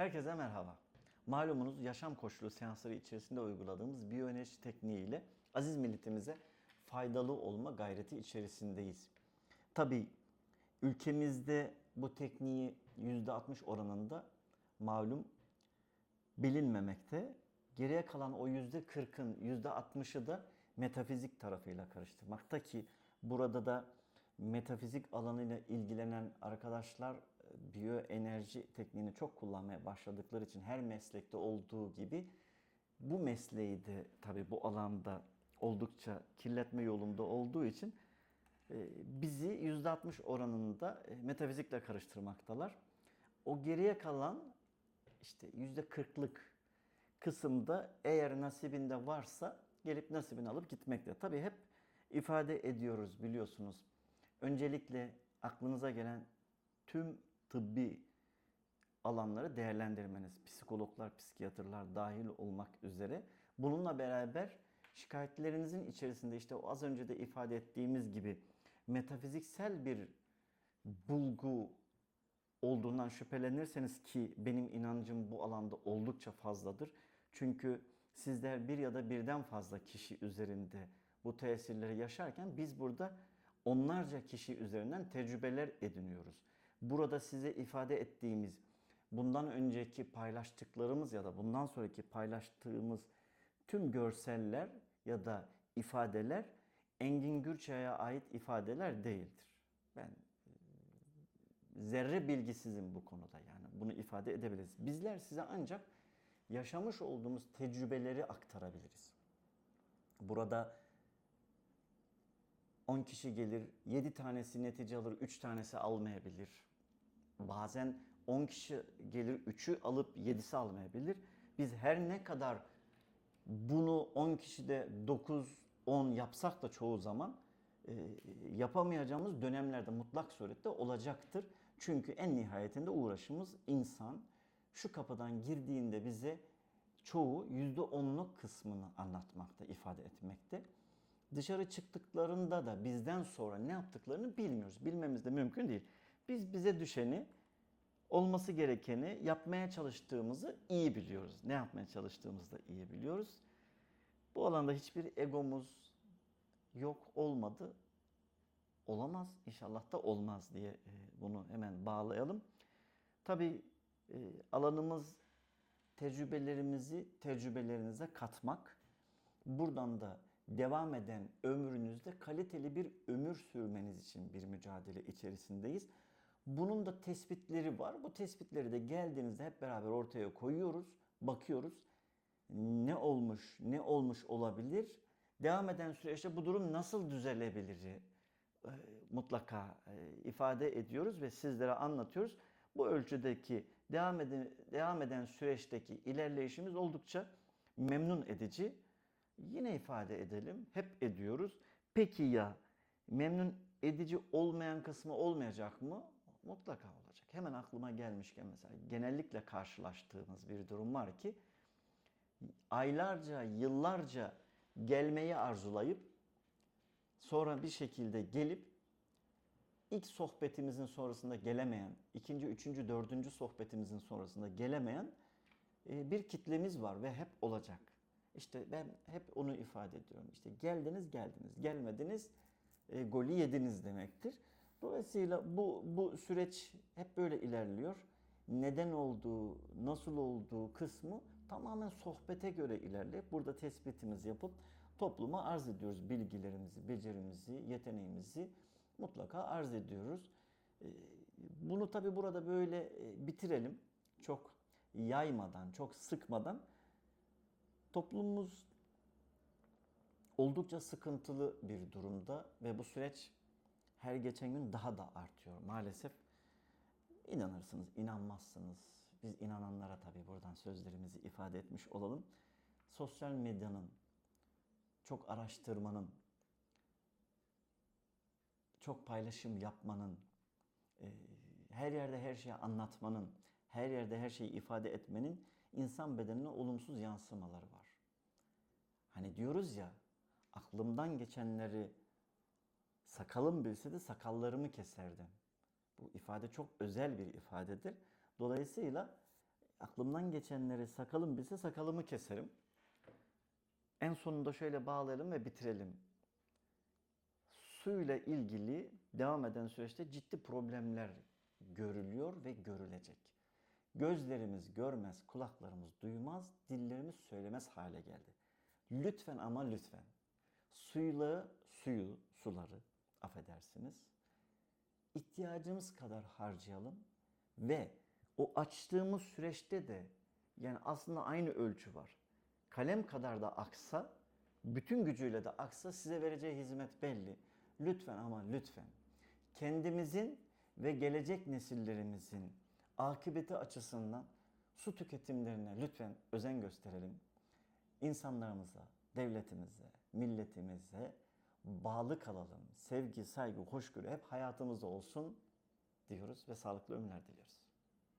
Herkese merhaba. Malumunuz yaşam koşulu seansları içerisinde uyguladığımız biyoenerji tekniğiyle aziz milletimize faydalı olma gayreti içerisindeyiz. Tabii ülkemizde bu tekniği %60 oranında malum bilinmemekte. Geriye kalan o %40'ın %60'ı da metafizik tarafıyla karıştırmakta ki burada da metafizik alanıyla ilgilenen arkadaşlar biyoenerji tekniğini çok kullanmaya başladıkları için her meslekte olduğu gibi bu mesleği de tabii bu alanda oldukça kirletme yolunda olduğu için e, bizi %60 oranında e, metafizikle karıştırmaktalar. O geriye kalan işte %40'lık kısımda eğer nasibinde varsa gelip nasibini alıp gitmekte. Tabii hep ifade ediyoruz biliyorsunuz. Öncelikle aklınıza gelen tüm tıbbi alanları değerlendirmeniz, psikologlar, psikiyatrlar dahil olmak üzere. Bununla beraber şikayetlerinizin içerisinde işte o az önce de ifade ettiğimiz gibi metafiziksel bir bulgu olduğundan şüphelenirseniz ki benim inancım bu alanda oldukça fazladır. Çünkü sizler bir ya da birden fazla kişi üzerinde bu tesirleri yaşarken biz burada onlarca kişi üzerinden tecrübeler ediniyoruz. Burada size ifade ettiğimiz bundan önceki paylaştıklarımız ya da bundan sonraki paylaştığımız tüm görseller ya da ifadeler Engin Gürçay'a ait ifadeler değildir. Ben zerre bilgisizim bu konuda yani bunu ifade edebiliriz. Bizler size ancak yaşamış olduğumuz tecrübeleri aktarabiliriz. Burada 10 kişi gelir, 7 tanesi netice alır, 3 tanesi almayabilir. Bazen 10 kişi gelir, 3'ü alıp 7'si almayabilir. Biz her ne kadar bunu 10 kişide 9, 10 yapsak da çoğu zaman e, yapamayacağımız dönemlerde mutlak surette olacaktır. Çünkü en nihayetinde uğraşımız insan şu kapıdan girdiğinde bize çoğu %10'luk kısmını anlatmakta, ifade etmekte. Dışarı çıktıklarında da bizden sonra ne yaptıklarını bilmiyoruz. Bilmemiz de mümkün değil. Biz bize düşeni, olması gerekeni yapmaya çalıştığımızı iyi biliyoruz. Ne yapmaya çalıştığımızı da iyi biliyoruz. Bu alanda hiçbir egomuz yok olmadı. Olamaz. İnşallah da olmaz diye e, bunu hemen bağlayalım. Tabii e, alanımız tecrübelerimizi tecrübelerinize katmak. Buradan da devam eden ömrünüzde kaliteli bir ömür sürmeniz için bir mücadele içerisindeyiz. Bunun da tespitleri var. Bu tespitleri de geldiğinizde hep beraber ortaya koyuyoruz, bakıyoruz. Ne olmuş, ne olmuş olabilir? Devam eden süreçte bu durum nasıl düzelebilir? E, mutlaka e, ifade ediyoruz ve sizlere anlatıyoruz. Bu ölçüdeki devam eden, devam eden süreçteki ilerleyişimiz oldukça memnun edici. Yine ifade edelim, hep ediyoruz. Peki ya memnun edici olmayan kısmı olmayacak mı? Mutlaka olacak. Hemen aklıma gelmişken mesela genellikle karşılaştığımız bir durum var ki aylarca, yıllarca gelmeyi arzulayıp sonra bir şekilde gelip ilk sohbetimizin sonrasında gelemeyen, ikinci, üçüncü, dördüncü sohbetimizin sonrasında gelemeyen e, bir kitlemiz var ve hep olacak. İşte ben hep onu ifade ediyorum. İşte geldiniz geldiniz, gelmediniz e, golü yediniz demektir. Dolayısıyla bu, bu süreç hep böyle ilerliyor. Neden olduğu, nasıl olduğu kısmı tamamen sohbete göre ilerleyip burada tespitimizi yapıp topluma arz ediyoruz bilgilerimizi, becerimizi, yeteneğimizi mutlaka arz ediyoruz. Ee, bunu tabi burada böyle e, bitirelim. Çok yaymadan, çok sıkmadan. Toplumumuz oldukça sıkıntılı bir durumda ve bu süreç her geçen gün daha da artıyor maalesef. İnanırsınız, inanmazsınız. Biz inananlara tabii buradan sözlerimizi ifade etmiş olalım. Sosyal medyanın, çok araştırmanın, çok paylaşım yapmanın, e, her yerde her şeyi anlatmanın, her yerde her şeyi ifade etmenin insan bedenine olumsuz yansımaları var. Hani diyoruz ya, aklımdan geçenleri sakalım bilse de sakallarımı keserdim. Bu ifade çok özel bir ifadedir. Dolayısıyla aklımdan geçenleri sakalım bilse sakalımı keserim. En sonunda şöyle bağlayalım ve bitirelim. Suyla ilgili devam eden süreçte ciddi problemler görülüyor ve görülecek. Gözlerimiz görmez, kulaklarımız duymaz, dillerimiz söylemez hale geldi. Lütfen ama lütfen suyla suyu, suları affedersiniz ihtiyacımız kadar harcayalım ve o açtığımız süreçte de yani aslında aynı ölçü var. Kalem kadar da aksa, bütün gücüyle de aksa size vereceği hizmet belli. Lütfen ama lütfen kendimizin ve gelecek nesillerimizin akıbeti açısından su tüketimlerine lütfen özen gösterelim. İnsanlarımıza, devletimize, milletimize bağlı kalalım. Sevgi, saygı, hoşgörü hep hayatımızda olsun diyoruz ve sağlıklı ömürler diliyoruz.